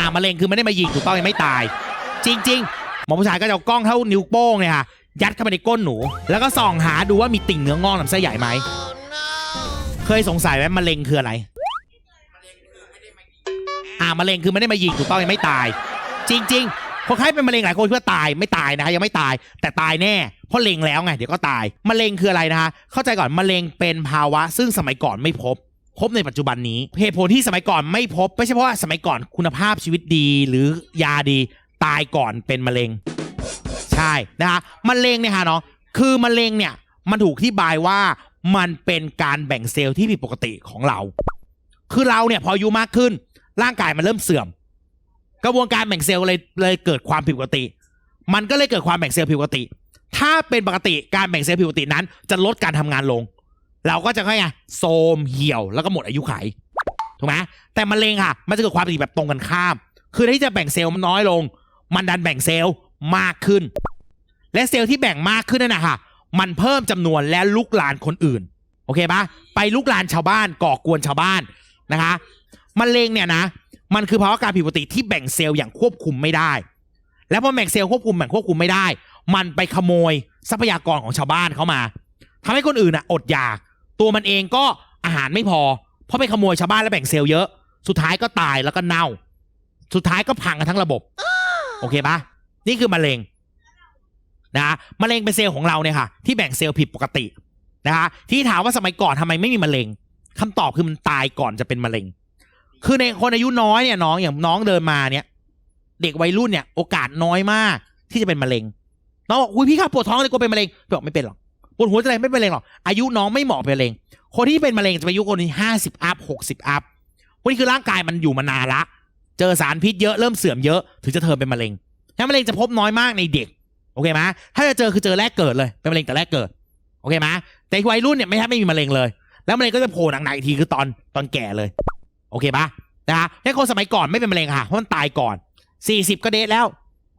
อ่ามะเร็งคือไม่ได้มายิงถูกต้องยังไม่ตาย จริง ๆ หมอผู้ชายก็จะเอากล้องเท่านิ้วโป้งเนี่ยค่ะยัดเข้าไปในก้นหนู แล้วก็ส่องหาดูว่ามีติ่งเนื้องอกลำไส้ใหญ่ไหมเคยสงสัยไหมมะเร็งคืออะไรอ่ามะเร็งคือไม่ได้มายิงถูกต้องยังไม่ตาย จริง ๆคนไข้เป็นมะเร็งหลายคนเพื่อตายไม่ตายนะคะยังไม่ตาย แต่ตายแน่เพราะเล็งแล้วไงเดี๋ยวก็ตายมะเร็งคืออะไรนะคะเข้าใจก่อนมะเร็งเป็นภาวะซึ่งสมัยก่อนไม่พบ พบในปัจจุบันนี้เหตุผลที่สมัยก่อนไม่พบ ไม่ใช่เพราะว่าสมัยก่อนคุณภาพชีวิตดีหรือยาดีตายก่อนเป็นมะเร็ง ใช่นะคะมะเร็งเนี่ยค่ะเนาะคือมะเร็งเนี่ยมันถูกที่บายว่ามันเป็นการแบ่งเซลล์ที่ผิดปกติของเรา คือเราเนี่ยพออายุมากขึ้น ร่างกายมันเริ่มเสื่อม กระบวนการแบ่งเซลล์เลยเลยเกิดความผิดปกติ มันก็เลยเกิดความแบ่งเซลล์ผิดปกติ ถ้าเป็นปกติการแบ่งเซลล์ผิดปกตินั้น จะลดการทำงานลง เราก็จะค่อยไงโทมเหี่ยวแล้วก็หมดอายุไขถูกไหมแต่มะเร็งค่ะ มันจะเกิดความผิดแบบตรงกันข้าม คือที่จะแบ่งเซลล์มันน้อยลง มันดันแบ่งเซลล์มากขึ้น และเซลล์ที่แบ่งมากขึ้นนั่นนะค่ะมันเพิ่มจำนวนและลุกลานคนอื่น โอเคปะไปลุกลานชาวบ้านก่อกวนชาวบ้านนะคะมะเร็งเนี่ยนะ มันคือภาวะการผิดปกติที่แบ่งเซลล์อย่างควบคุมไม่ได้ แล้วพอแบ่งเซลล์ควบคุมแบ่งควบคุมไม่ได้ มันไปขโมยทรัพยากรของชาวบ้านเข้ามาทำให้คนอื่นอะอดอยาก ตัวมันเองก็อาหารไม่พอ เพราะไปขโมยชาวบ้านแล้วแบ่งเซลล์เยอะ สุดท้ายก็ตายแล้วก็เน่า สุดท้ายก็พังกันทั้งระบบ โอเคปะนี่คือมะเร็งนะมะเร็งเป็นเซลล์ของเราเนี่ยค่ะ ที่แบ่งเซลล์ผิดปกตินะคะที่ถามว่าสมัยก่อนทำไมไม่มีมะเร็งคำตอบคือมันตายก่อนจะเป็นมะเร็ง คือในคนอายุน้อยเนี่ยน้องอย่างน้องเดินมาเนี่ย เด็กวัยรุ่นเนี่ย โอกาสน้อยมากที่จะเป็นมะเร็งน้องบอกอุ้ยพี่ครับปวดท้องเลยกลัวเป็นมะเร็งพี่บอกไม่เป็นหรอก ปวดหัวจะอะไรไม่เป็นมะเร็งหรอกอายุน้องไม่เหมาะเป็นมะเร็ง คนที่เป็นมะเร็งจะเป็นอายุคนที่ห้าสิบอัพหกสิบอัพวันนี้คือร่างกายมันอยู่มานานละ เจอสารพิษเยอะเริ่มเสื่อมเยอะถึงจะเทิร์นเป็นมะเร็งถ้ามะเร็งจะพบน้อยมากในเด็ก โอเคไหมถ้าจะเจอคือเจอแรกเกิดเลยเป็นมะเร็งแต่แรกเกิดโอเคไหมแต่วัยรุ่นเนี่ยไม่แทบไม่มีมะเร็งเลย แล้วมะเร็งก็จะโผล่หนักๆอีกทีคือตอนตอนแก่เลย โอเคปะนะฮะให้คนสมัยก่อนไม่เป็นมะเร็งค่ะเพราะมันตายก่อน 40 ก็เดทแล้ว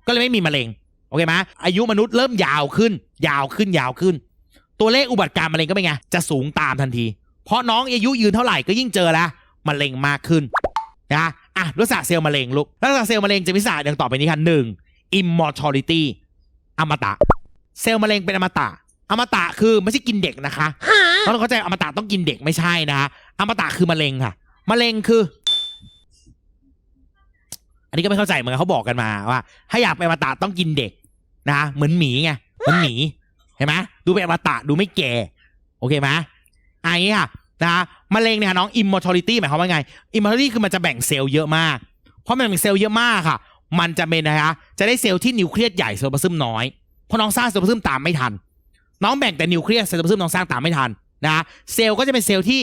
ก็เลยไม่มีมะเร็ง โอเคไหมอายุมนุษย์เริ่มยาวขึ้น ยาวขึ้นยาวขึ้น ตัวเลขอุบัติการมะเร็งก็เป็นไง จะสูงตามทันที เพราะน้องอายุยืนเท่าไหร่ก็ยิ่งเจอแล้วมะเร็งมากขึ้นนะอะลักษณะเซลล์มะเร็งลูกลักษณะเซลล์มะเร็งจะมีลักษณะดังต่อไปนี้ค่ะหนึ่ง immortality อมตะ เซลล์มะเร็งเป็นอมตะ อมตะคือไม่ใช่กินเด็กนะคะเราเข้าใจอมตะต้องกินเด็กไม่ใช่นะคะอมตะคือมะเร็งค่ะมะเร็งคือ อันนี้ก็ไม่เข้าใจเหมือนกันเขาบอกกันมาว่า ถ้าอยากเป็นอมตะต้องกินเด็กนะเหมือนหมีไงเหมือนหมีเห็นไหมดูเป็นอมตะดูไม่แก่ โอเคไหมอันนี้ค่ะนะมะเร็งเนี่ยน้อง immortality หมายความว่าไง immortality คือมันจะแบ่งเซลล์เยอะมาก เพราะมันแบ่งเซลล์เยอะมากค่ะ มันจะเป็นนะคะจะได้เซลล์ที่นิวเคลียสใหญ่เซลล์ปลาซึมน้อย เพราะน้องสร้างเซลล์ปลาซึมตามไม่ทัน น้องแบ่งแต่นิวเคลียสเซลล์ปลาซึมน้องสร้างตามไม่ทันนะเซลล์ก็จะเป็นเซลล์ที่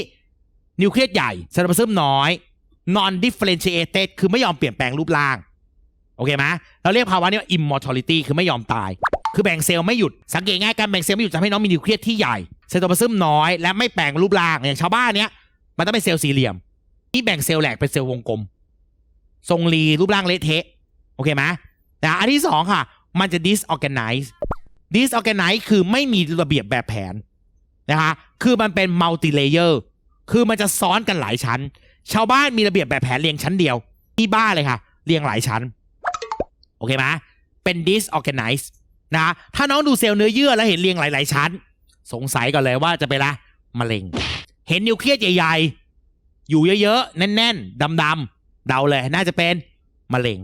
นิวเคลียสใหญ่เซลล์ปลาซึมน้อย non differentiated คือไม่ยอมเปลี่ยนแปลงรูปร่าง โอเคไหมเราเรียกภาวะนี้ว่า immortality คือไม่ยอมตาย คือแบ่งเซลล์ไม่หยุด สังเกตง่ายการแบ่งเซลล์ไม่หยุดจะทำให้น้องมีนิวเคลียสที่ใหญ่ เซลล์ตัวซึมน้อย และไม่แปลงรูปร่างอย่างชาวบ้านเนี้ย มันต้องเป็นเซลล์สี่เหลี่ยม ที่แบ่งเซลล์แหลกเป็นเซลล์วงกลม ทรงรีรูปร่างเละเทะ โอเคไหมนะอันที่สองค่ะ มันจะ disorganize disorganize คือไม่มีระเบียบแบบแผนนะคะ คือมันเป็น multi layer คือมันจะซ้อนกันหลายชั้น ชาวบ้านมีระเบียบแบบแผนเรียงชั้นเดียว ที่บ้านเลยค่ะ เรียงหลายชั้น โอเคไหมเป็น disorganized นะถ้าน้องดูเซลล์เนื้อเยื่อแล้วเห็นเรียงหลาย ๆ ชั้น สงสัยก่อนเลยว่าจะเป็นละมะเร็ง เห็นนิวเคลียสใหญ่ ๆ อยู่เยอะ ๆ แน่น ๆ ดำ ๆ เดาเลยน่าจะเป็นมะเร็ง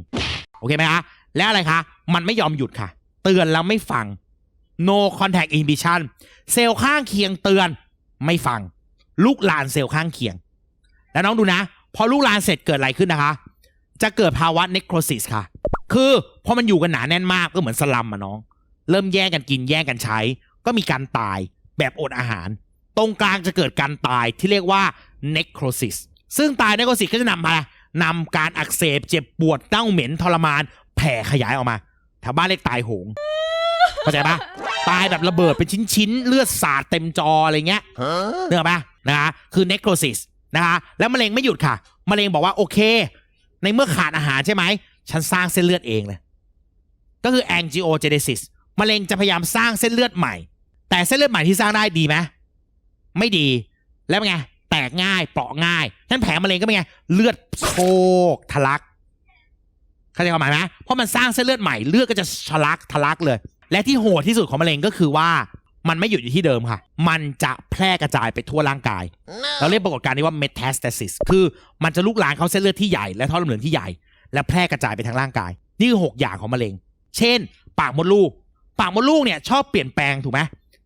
โอเคไหมคะและอะไรคะ มันไม่ยอมหยุดค่ะ เตือนแล้วไม่ฟัง no contact inhibition เซลล์ข้างเคียงเตือนไม่ฟัง ลูกลานเซลล์ข้างเคียง แล้วน้องดูนะ พอลูกลานเสร็จเกิดอะไรขึ้นนะคะ จะเกิดภาวะ necrosis ค่ะ คือพอมันอยู่กันหนาแน่นมากก็เหมือนสลัมอะน้อง เริ่มแย่งกันกินแย่งกันใช้ ก็มีการตายแบบอดอาหาร ตรงกลางจะเกิดการตายที่เรียกว่า necrosis ซึ่งตาย necrosis ก็จะนำมานำการอักเสบเจ็บปวดเน่าเหม็นทรมาน แผ่ขยายออกมาแถวบ้านเรียกตายโหงเข้าใจปะตายแบบระเบิดเป็นชิ้นๆ เลือดสาดเต็มจออะไรเงี้ยเนื้ออกปะนะคะคือ necrosis นะคะแล้วมะเร็งไม่หยุดค่ะมะเร็งบอกว่าโอเค ในเมื่อขาดอาหารใช่ไหม ฉันสร้างเส้นเลือดเองเลยก็คือ angiogenesis มะเร็งจะพยายามสร้างเส้นเลือดใหม่ แต่เส้นเลือดใหม่ที่สร้างได้ดีไหมไม่ดีแล้วเป็นไงแตกง่ายเปราะง่ายนั่นแผลมะเร็งก็เป็นไงเลือดโชกทะลักเข้าใจความหมายไหมเพราะมันสร้างเส้นเลือดใหม่เลือดก็จะทะลักทะลักเลย และที่โหดที่สุดของมะเร็งก็คือว่ามันไม่หยุดอยู่ที่เดิมค่ะ มันจะแพร่กระจายไปทั่วร่างกาย เราเรียกปรากฏการณ์นี้ว่า metastasis คือมันจะลุกลามเข้าเส้นเลือดที่ใหญ่และท่อน้ำเหลืองที่ใหญ่ และแพร่กระจายไปทั้งร่างกาย นี่คือหกอย่างของมะเร็ง เช่น ปากมดลูก ปากมดลูกเนี่ยชอบเปลี่ยนแปลงถูกไหม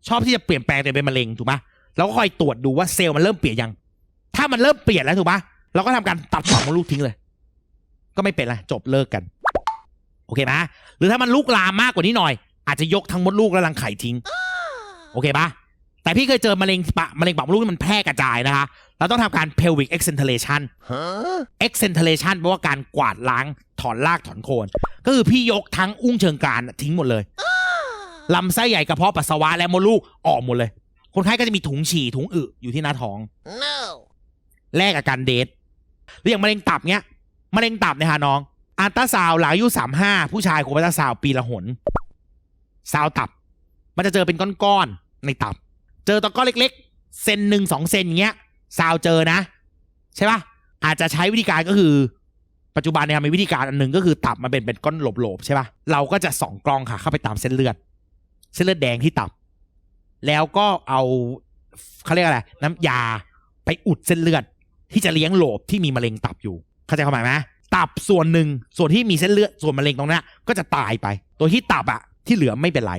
ชอบที่จะเปลี่ยนแปลงตัวเป็นมะเร็งถูกไหมเราก็คอยตรวจดูว่าเซลล์มันเริ่มเปลี่ยนยัง ถ้ามันเริ่มเปลี่ยนแล้วถูกไหมเราก็ทำการตัดปากมดลูกทิ้งเลย ก็ไม่เป็นไรจบเลิกกัน โอเคไหมหรือถ้ามันลุกลามมากกว่านี้หน่อย อาจจะยกทั้งมดลูกและรังไข่ทิ้ง โอเคปะ แต่พี่เคยเจอมะเร็งปะมะเร็งปากมดลูกที่มันแพร่กระจายนะคะ เราต้องทำการ pelvic excenteration excenteration แปลว่าการกวาดล้างถอนรากถอนโคน ก็คือพี่ยกทั้งอุ้งเชิงกรานทิ้งหมดเลยลำไส้ใหญ่กระเพาะปัสสาวะและมดลูกออกหมดเลย คนไข้ก็จะมีถุงฉี่ถุงอึอยู่ที่หน้าท้อง No. แลกกับการเดทหรืออย่างมะเร็งตับเนี้ยมะเร็งตับเนี่ยฮะน้องอัลตราซาวด์หลังอายุสามห้าผู้ชายควรอัลตราซาวด์ปีละหนซาวด์ตับ มันจะเจอเป็นก้อนๆในตับ เจอตอนก้อนเล็กๆ เซนหนึ่งสองเซนอย่างเงี้ยซาวเจอนะ ใช่ปะอาจจะใช้วิธีการก็คือ ปัจจุบันเนี่ยมีวิธีการอันหนึ่งก็คือตับมันเป็นเป็นก้อนหลบๆใช่ปะเราก็จะส่องกล้องค่ะ เข้าไปตามเส้นเลือด เส้นเลือดแดงที่ตับ แล้วก็เอาเขาเรียกอะไรน้ำยาไปอุดเส้นเลือด ที่จะเลี้ยงโหลบที่มีมะเร็งตับอยู่ เข้าใจความหมายไหมตับส่วนหนึ่งส่วนที่มีเส้นเลือดส่วนมะเร็งตรงนั้นก็จะตายไป ตัวที่ตับอะที่เหลือไม่เป็นไร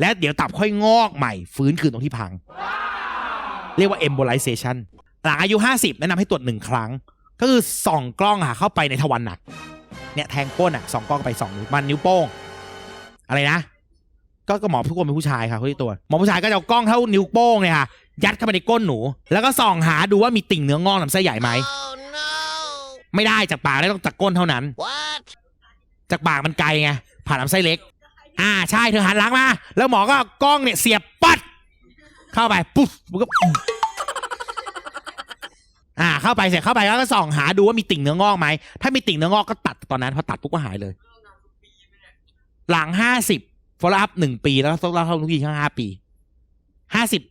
และเดี๋ยวตับค่อยงอกใหม่ ฟื้นคืนตรงที่พัง เรียกว่า embolization หลังอายุ 50 แนะนำให้ตรวจหนึ่งครั้ง ก็คือส่องกล้องอะเข้าไปในทวารหนัก เนี่ยแทงก้นอะส่องกล้องไปสองนิ้วมันนิ้วโป้ง อะไรนะ ก็ก็หมอทุกคนเป็นผู้ชายค่ะคนที่ตรวจหมอผู้ชายก็จะเอากล้องเท่านิ้วโป้งเนี่ยค่ะยัดเข้าไปในก้นหนู แล้วก็ส่องหาดูว่ามีติ่งเนื้องอกลำไส้ใหญ่ไหม Oh no. ไม่ได้จากปากได้ต้องจากก้นเท่านั้น What? จากปากมันไกลไงผ่านลำไส้เล็ก อ่าใช่เธอหันหลังมา แล้วหมอก็กล้องเนี่ยเสียบปัด เข้าไปปุ๊บมันก็อ่าเข้าไปเสร็จเข้าไปแล้วก็ส่องหาดูว่ามีติ่งเนื้องอกไหมถ้ามีติ่งเนื้องอกก็ตัดตอนนั้นพอตัดปุ๊บก็หายเลย หลังห้าสิบ follow up หนึ่งปีแล้วต้องเล่าทุกทีข้างห้าปีห้าสิบ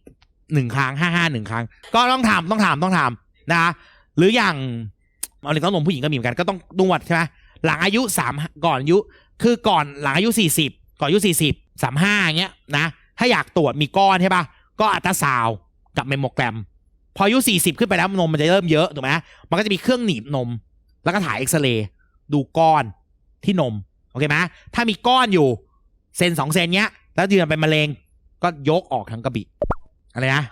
หนึ่งครั้งห้าห้าหนึ่งครั้ง ก็ต้องทำต้องทำต้องทำนะหรืออย่างเอาเรื่องต้องนมผู้หญิงก็มีเหมือนกันก็ต้องนวดใช่ไหมหลังอายุสามก่อนอายุคือก่อนหลังอายุสี่สิบ ก่อนอายุสี่สิบสามห้าอย่างเงี้ยนะ ถ้าอยากตรวจมีก้อนใช่ปะก็อัลตราซาวด์กับเมมโมแกรม พออายุสี่สิบขึ้นไปแล้วนมมันจะเริ่มเยอะถูกไหมมันก็จะมีเครื่องหนีบนม แล้วก็ถ่ายเอ็กซเรย์ดูก้อนที่นมโอเคไหมถ้ามีก้อนอยู่เซนสองเซนเนี้ย แล้วยืนเป็นมะเร็งก็ยกออกทั้งกระบี่อะไรนะ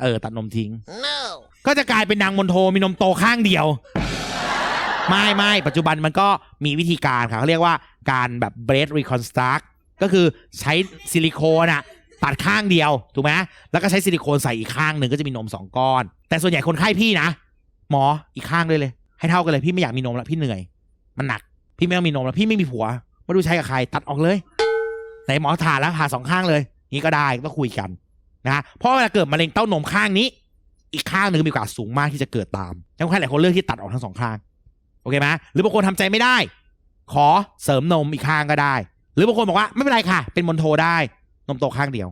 เออตัดนมทิ้ง No. ก็จะกลายเป็นนางมนโทมีนมโตข้างเดียว ไม่ไม่ปัจจุบันมันก็มีวิธีการค่ะเขาเรียกว่าการแบบ breast reconstruct ก็คือใช้ซิลิโคนอะตัดข้างเดียวถูกไหมแล้วก็ใช้ซิลิโคนใส่อีกข้างหนึ่งก็จะมีนมสองก้อน แต่ส่วนใหญ่คนไข้พี่นะ หมออีกข้างด้วยเลย ให้เท่ากันเลยพี่ไม่อยากมีนมแล้วพี่เหนื่อย มันหนัก พี่ไม่ต้องมีนมแล้วพี่ไม่มีผัวไม่รู้ใช้กับใครตัดออกเลยไหนหมอผ่าแล้วผ่าสองข้างเลยนี่ก็ได้ก็คุยกันนะเพราะเวลาเกิดมะเร็งเต้านมข้างนี้ อีกข้างหนึ่งมีโอกาสสูงมากที่จะเกิดตามแล้วคนไข้หลายคนเลือกที่ตัดออกทั้งสองข้างโอเคไหมหรือบางคนทำใจไม่ได้ ขอเสริมนมอีกข้างก็ได้ รือบางคนบอกว่าไม่เป็นไรค่ะ เป็นมนโทได้นมโตข้างเดียว